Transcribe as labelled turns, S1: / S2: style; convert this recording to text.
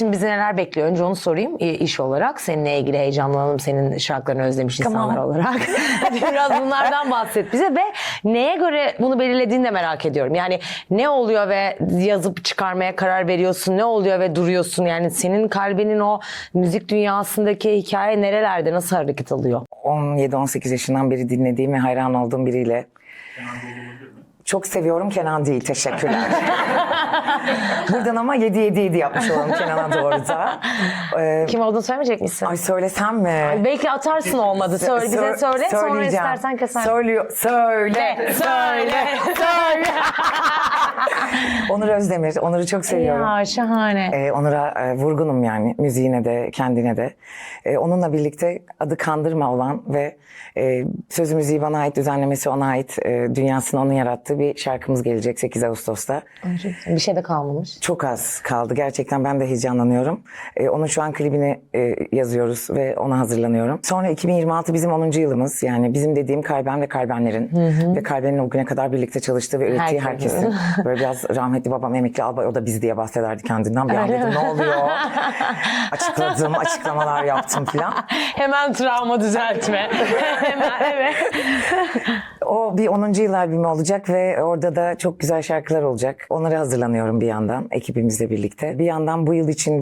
S1: Şimdi bizi neler bekliyor? Önce onu sorayım iş olarak. Seninle ilgili heyecanlanalım. Senin şarkılarını özlemiş
S2: Tamam.
S1: insanlar olarak. Biraz bunlardan bahset bize ve neye göre bunu belirlediğini de merak ediyorum. Yani ne oluyor ve yazıp çıkarmaya karar veriyorsun? Ne oluyor ve duruyorsun? Yani senin kalbinin o müzik dünyasındaki hikaye nerelerde? Nasıl hareket alıyor?
S2: 17-18 yaşından beri dinlediğim ve hayran olduğum biriyle. Çok seviyorum Kenan değil teşekkürler. Buradan ama 7-7-7 yapmış olalım Kenan'a doğru da. Ee,
S1: Kim olduğunu söylemeyecek misin?
S2: ay söylesem mi?
S1: Belki atarsın olmadı. Söyle, bize
S2: Sö-
S1: söyle. Sonra istersen keser.
S2: Söylüyor, söyle,
S1: söyle, söyle.
S2: Onur Özdemir, Onur'u çok seviyorum.
S1: ya şahane.
S2: Ee, Onur'a e, vurgunum yani müziğine de kendine de. Ee, onunla birlikte adı Kandırma olan ve e, sözü müziği bana ait, düzenlemesi ona ait, e, dünyasını onun yarattığı bir şarkımız gelecek 8 Ağustos'ta.
S1: Bir şey de kalmamış.
S2: Çok az kaldı. Gerçekten ben de heyecanlanıyorum. Ee, onun şu an klibini e, yazıyoruz ve ona hazırlanıyorum. Sonra 2026 bizim 10. yılımız. Yani bizim dediğim Kalben ve Kalbenlerin. Ve Kalben'in o güne kadar birlikte çalıştığı ve ürettiği
S1: Herkesin.
S2: herkesin. Böyle biraz rahmetli babam emekli albay o da biz diye bahsederdi kendinden. Bir an dedim ne oluyor? Açıkladım, açıklamalar yaptım falan.
S1: Hemen travma düzeltme. Hemen evet.
S2: O bir 10. yıl albümü olacak ve orada da çok güzel şarkılar olacak. Onlara hazırlanıyorum bir yandan ekibimizle birlikte. Bir yandan bu yıl içinde